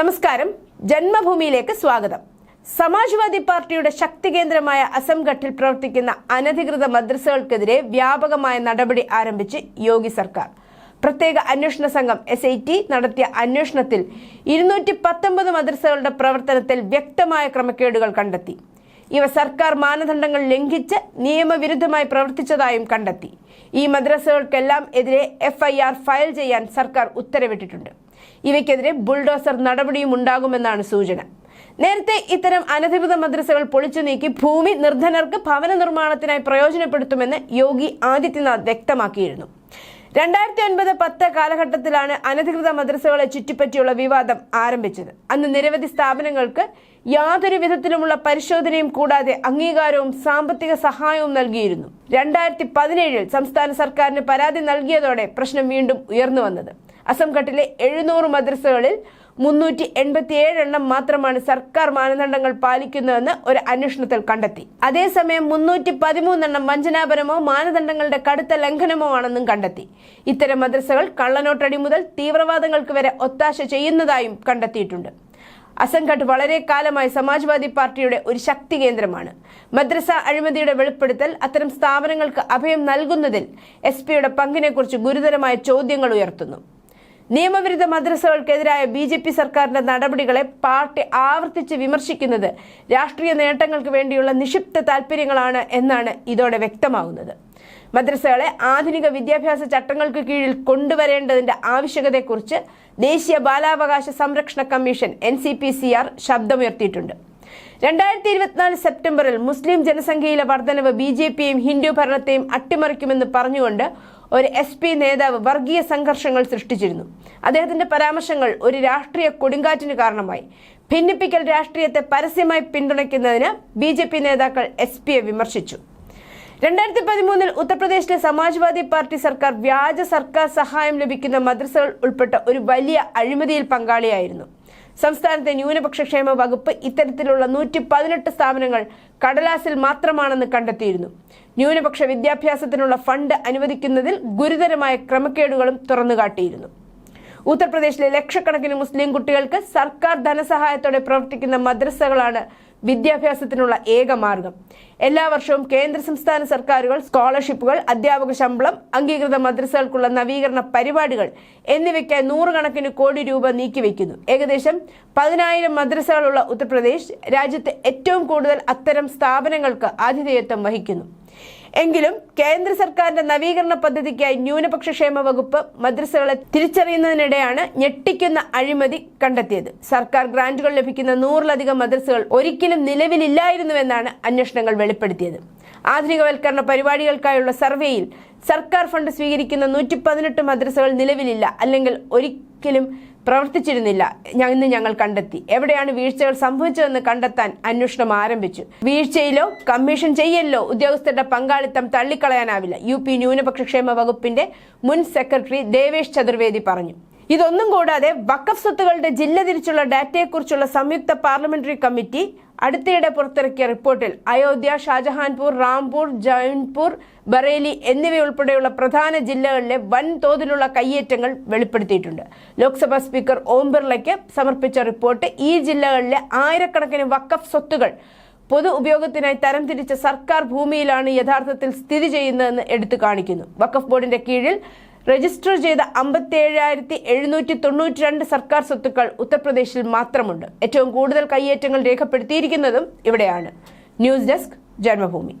നമസ്കാരം. ജന്മഭൂമിയിലേക്ക് സ്വാഗതം. സമാജ്വാദി പാർട്ടിയുടെ ശക്തി കേന്ദ്രമായ അസംഘട്ടിൽ പ്രവർത്തിക്കുന്ന അനധികൃത മദ്രസകൾക്കെതിരെ വ്യാപകമായ നടപടി ആരംഭിച്ച് യോഗി സർക്കാർ. പ്രത്യേക അന്വേഷണ സംഘം എസ് ഐ ടി നടത്തിയ അന്വേഷണത്തിൽ ഇരുന്നൂറ്റി പത്തൊമ്പത് മദ്രസകളുടെ പ്രവർത്തനത്തിൽ വ്യക്തമായ ക്രമക്കേടുകൾ കണ്ടെത്തി. ഇവ സർക്കാർ മാനദണ്ഡങ്ങൾ ലംഘിച്ച് നിയമവിരുദ്ധമായി പ്രവർത്തിച്ചതായും കണ്ടെത്തി. ഈ മദ്രസകൾക്കെല്ലാം എതിരെ എഫ്ഐആർ ഫയൽ ചെയ്യാൻ സർക്കാർ ഉത്തരവിട്ടിട്ടുണ്ട്. ഇവയ്ക്കെതിരെ ബുൾഡോസർ നടപടിയും ഉണ്ടാകുമെന്നാണ് സൂചന. നേരത്തെ ഇത്തരം അനധികൃത മദ്രസകൾ പൊളിച്ചു നീക്കി ഭൂമി നിർധനർക്ക് ഭവന നിർമ്മാണത്തിനായി പ്രയോജനപ്പെടുത്തുമെന്ന് യോഗി ആദിത്യനാഥ് വ്യക്തമാക്കിയിരുന്നു. രണ്ടായിരത്തി ഒൻപത് പത്ത് കാലഘട്ടത്തിലാണ് അനധികൃത മദ്രസകളെ ചുറ്റിപ്പറ്റിയുള്ള വിവാദം ആരംഭിച്ചത്. അന്ന് നിരവധി സ്ഥാപനങ്ങൾക്ക് യാതൊരു വിധത്തിലുമുള്ള പരിശോധനയും കൂടാതെ അംഗീകാരവും സാമ്പത്തിക സഹായവും നൽകിയിരുന്നു. രണ്ടായിരത്തി പതിനേഴിൽ സംസ്ഥാന സർക്കാരിന് പരാതി നൽകിയതോടെ പ്രശ്നം വീണ്ടും ഉയർന്നു വന്നത്. അസംഘട്ടിലെ എഴുന്നൂറ് മദ്രസകളിൽ മുന്നൂറ്റി എൺപത്തിയേഴ് എണ്ണം മാത്രമാണ് സർക്കാർ മാനദണ്ഡങ്ങൾ പാലിക്കുന്നതെന്ന് ഒരു അന്വേഷണത്തിൽ കണ്ടെത്തി. അതേസമയം മുന്നൂറ്റി പതിമൂന്നെണ്ണം വഞ്ചനാപരമോ മാനദണ്ഡങ്ങളുടെ കടുത്ത ലംഘനമോ ആണെന്നും കണ്ടെത്തി. ഇത്തരം മദ്രസകൾ കള്ളനോട്ടടി മുതൽ തീവ്രവാദങ്ങൾക്ക് വരെ ഒത്താശ ചെയ്യുന്നതായും കണ്ടെത്തിയിട്ടുണ്ട്. അസംഘട്ട് വളരെ കാലമായി സമാജ്വാദി പാർട്ടിയുടെ ഒരു ശക്തി കേന്ദ്രമാണ്. മദ്രസ അഴിമതിയുടെ വെളിപ്പെടുത്തൽ അത്തരം സ്ഥാപനങ്ങൾക്ക് അഭയം നൽകുന്നതിൽ എസ് പിയുടെ പങ്കിനെക്കുറിച്ച് ഗുരുതരമായ ചോദ്യങ്ങൾ ഉയർത്തുന്നു. നിയമവിരുദ്ധ മദ്രസകൾക്കെതിരായ ബി ജെ പി സർക്കാരിന്റെ നടപടികളെ പാർട്ടി ആവർത്തിച്ച് വിമർശിക്കുന്നത് രാഷ്ട്രീയ നേട്ടങ്ങൾക്ക് വേണ്ടിയുള്ള നിക്ഷിപ്ത താൽപര്യങ്ങളാണ് എന്നാണ് ഇതോടെ വ്യക്തമാകുന്നത് മദ്രസകളെ ആധുനിക വിദ്യാഭ്യാസ ചട്ടങ്ങൾക്ക് കീഴിൽ കൊണ്ടുവരേണ്ടതിന്റെ ആവശ്യകതയെക്കുറിച്ച് ദേശീയ ബാലാവകാശ സംരക്ഷണ commission N C P C R ശബ്ദമുയർത്തിയിട്ടുണ്ട്. രണ്ടായിരത്തി ഇരുപത്തിനാല് സെപ്റ്റംബറിൽ മുസ്ലിം ജനസംഖ്യയിലെ വർധനവ് ബി ജെ പിയെയും ഹിന്ദു ഭരണത്തെയും അട്ടിമറിക്കുമെന്ന് പറഞ്ഞുകൊണ്ട് ഒരു എസ് പി നേതാവ് വർഗീയ സംഘർഷങ്ങൾ സൃഷ്ടിച്ചിരുന്നു. അദ്ദേഹത്തിന്റെ പരാമർശങ്ങൾ ഒരു രാഷ്ട്രീയ കൊടുങ്കാറ്റിന് കാരണമായി. ഭിന്നിപ്പിക്കൽ രാഷ്ട്രീയത്തെ പരസ്യമായി പിന്തുണയ്ക്കുന്നതിന് ബി ജെ പി നേതാക്കൾ എസ് പിയെ വിമർശിച്ചു. രണ്ടായിരത്തി പതിമൂന്നിൽ ഉത്തർപ്രദേശിലെ സമാജ്വാദി പാർട്ടി സർക്കാർ വ്യാജ സർക്കാർ സഹായം ലഭിക്കുന്ന മദ്രസകൾ ഉൾപ്പെട്ട ഒരു വലിയ അഴിമതിയിൽ പങ്കാളിയായിരുന്നു. സംസ്ഥാനത്തെ ന്യൂനപക്ഷ ക്ഷേമ വകുപ്പ് ഇത്തരത്തിലുള്ള നൂറ്റി പതിനെട്ട് സ്ഥാപനങ്ങൾ കടലാസിൽ മാത്രമാണെന്ന് കണ്ടെത്തിയിരുന്നു. ന്യൂനപക്ഷ വിദ്യാഭ്യാസത്തിനുള്ള ഫണ്ട് അനുവദിക്കുന്നതിൽ ഗുരുതരമായ ക്രമക്കേടുകളും തുറന്നുകാട്ടിയിരുന്നു. ഉത്തർപ്രദേശിലെ ലക്ഷക്കണക്കിന് മുസ്ലിം കുട്ടികൾക്ക് സർക്കാർ ധനസഹായത്തോടെ പ്രവർത്തിക്കുന്ന മദ്രസകളാണ് വിദ്യാഭ്യാസത്തിനുള്ള ഏക മാർഗം. എല്ലാ വർഷവും കേന്ദ്ര സംസ്ഥാന സർക്കാരുകൾ സ്കോളർഷിപ്പുകൾ അധ്യാപക ശമ്പളം അംഗീകൃത മദ്രസകൾക്കുള്ള നവീകരണ പരിപാടികൾ എന്നിവയ്ക്കായി നൂറുകണക്കിന് കോടി രൂപ നീക്കിവെക്കുന്നു. ഏകദേശം പതിനായിരം മദ്രസകളുള്ള ഉത്തർപ്രദേശ് രാജ്യത്തെ ഏറ്റവും കൂടുതൽ അത്തരം സ്ഥാപനങ്ങൾക്ക് ആതിഥേയത്വം വഹിക്കുന്നു. എങ്കിലും കേന്ദ്ര സർക്കാരിന്റെ നവീകരണ പദ്ധതിക്കായി ന്യൂനപക്ഷ ക്ഷേമ വകുപ്പ് മദ്രസകളെ തിരിച്ചറിയുന്നതിനിടെയാണ് ഞെട്ടിക്കുന്ന അഴിമതി കണ്ടെത്തിയത്. സർക്കാർ ഗ്രാന്റുകൾ ലഭിക്കുന്ന നൂറിലധികം മദ്രസകൾ ഒരിക്കലും നിലവിലില്ലായിരുന്നുവെന്നാണ് അന്വേഷണങ്ങൾ വെളിപ്പെടുത്തിയത്. ആധുനികവൽക്കരണ പരിപാടികൾക്കായുള്ള സർവേയിൽ സർക്കാർ ഫണ്ട് സ്വീകരിക്കുന്ന നൂറ്റി പതിനെട്ട് മദ്രസകൾ നിലവിലില്ല. അല്ലെങ്കിൽ ഒരിക്കലും പ്രവർത്തിച്ചിരുന്നില്ല. ഇന്ന് ഞങ്ങൾ കണ്ടെത്തി. എവിടെയാണ് വീഴ്ചകൾ സംഭവിച്ചതെന്ന് കണ്ടെത്താൻ അന്വേഷണം ആരംഭിച്ചു. വീഴ്ചയിലോ കമ്മീഷൻ ചെയ്യലിലോ ഉദ്യോഗസ്ഥരുടെ പങ്കാളിത്തം തള്ളിക്കളയാനാവില്ല. യു പി ന്യൂനപക്ഷ ക്ഷേമ വകുപ്പിന്റെ മുൻ സെക്രട്ടറി ദേവേഷ് ചതുർവേദി പറഞ്ഞു. ഇതൊന്നും കൂടാതെ വക്കഫ് സ്വത്തുകളുടെ ജില്ല തിരിച്ചുള്ള ഡാറ്റയെക്കുറിച്ചുള്ള സംയുക്ത പാർലമെന്ററി കമ്മിറ്റി അടുത്തിടെ പുറത്തിറക്കിയ റിപ്പോർട്ടിൽ അയോധ്യ ഷാജഹാൻപൂർ റാംപൂർ ജൈൻപൂർ ബറേലി എന്നിവയുൾപ്പെടെയുള്ള പ്രധാന ജില്ലകളിലെ വൻതോതിലുള്ള കയ്യേറ്റങ്ങൾ വെളിപ്പെടുത്തിയിട്ടുണ്ട്. ലോക്സഭാ സ്പീക്കർ ഓം ബിർളയ്ക്ക് സമർപ്പിച്ച റിപ്പോർട്ട് ഈ ജില്ലകളിലെ ആയിരക്കണക്കിന് വക്കഫ് സ്വത്തുകൾ പൊതു ഉപയോഗത്തിനായി തരംതിരിച്ച സർക്കാർ ഭൂമിയിലാണ് യഥാർത്ഥത്തിൽ സ്ഥിതി ചെയ്യുന്നതെന്ന് എടുത്തു കാണിക്കുന്നു. വക്കഫ് ബോർഡിന്റെ കീഴിൽ രജിസ്റ്റർ ചെയ്ത അമ്പത്തി ഏഴായിരത്തി എഴുന്നൂറ്റി തൊണ്ണൂറ്റി രണ്ട് സർക്കാർ സ്വത്തുക്കൾ ഉത്തർപ്രദേശിൽ മാത്രമുണ്ട്. ഏറ്റവും കൂടുതൽ കയ്യേറ്റങ്ങൾ രേഖപ്പെടുത്തിയിരിക്കുന്നതും ഇവിടെയാണ്. News desk Janmabhumi.